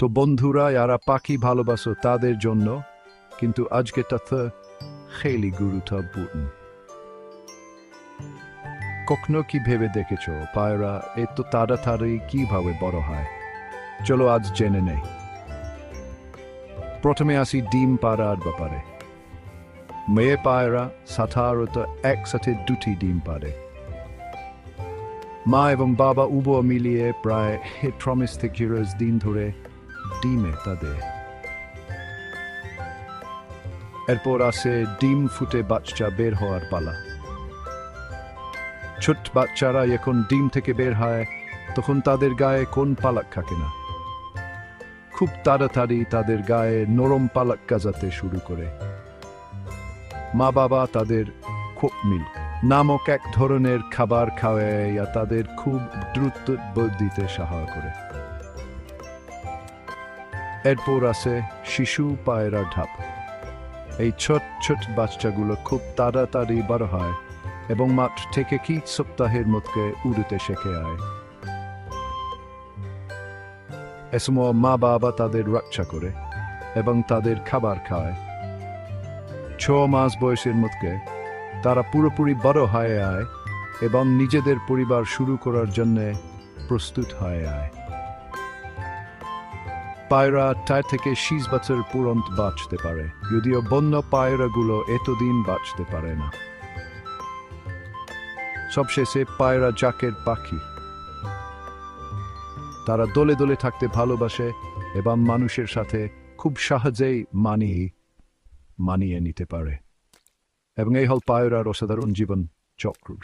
তো বন্ধুরা, যারা পাখি ভালোবাসো তাদের জন্য কিন্তু আজকে তথ্য খেলি গুরুত্বপূর্ণ। কখনো কি ভেবে দেখেছ, পায়রা এত তাড়াতাড়ি কীভাবে বড় হয়? চলো আজ জেনে নেই। প্রথমে আসি ডিম পাড়ার ব্যাপারে। মেয়ে পায়রা সাধারণত একসাথে দুটি ডিম পারে মা এবং বাবা উভয় মিলিয়ে প্রায় হেট্রমিস থেকে দিন ধরে ডিমে তাদের এরপর আসে ডিম ফুটে বাচ্চা বের হওয়ার পালা। ছোট বাচ্চারা যখন ডিম থেকে বের হয়, তখন তাদের গায়ে কোন পালাক থাকে না। খুব তাড়াতাড়ি তাদের গায়ে নরম পালাক কাজাতে শুরু করে। মা বাবা তাদের খুব মিল্ক নামক এক ধরনের খাবার খাওয়ায় তাদের খুব দ্রুত বৃদ্ধিতে সাহায্য করে। এরপর আছে শিশু পায়রা ঢাপ। এই ছোট ছোট বাচ্চাগুলো খুব তাড়াতাড়ি বড় হয় এবং মাত্র থেকে কি সপ্তাহের মধ্যে উড়তে শেখে আয়। এসময় মা বাবা তাদের রক্ষা করে এবং তাদের খাবার খায়। ছ মাস বয়সের মধ্যে তারা পুরোপুরি বড় হয়ে আয় এবং নিজেদের পরিবার শুরু করার জন্যে প্রস্তুত হয়ে আয়। পায়রা চার থেকে শীষ বছর পুরন্ত বাঁচতে পারে। যদিও বন্য পায়রাগুলো এতদিন বাঁচতে পারে না। সবশেষে পায়রা জাকের পাখি। তারা দলে দলে থাকতে ভালোবাসে এবং মানুষের সাথে খুব সহজেই মানিয়ে মানিয়ে নিতে পারে। এবং এই হল পায়রার অসাধারণ জীবন চক্র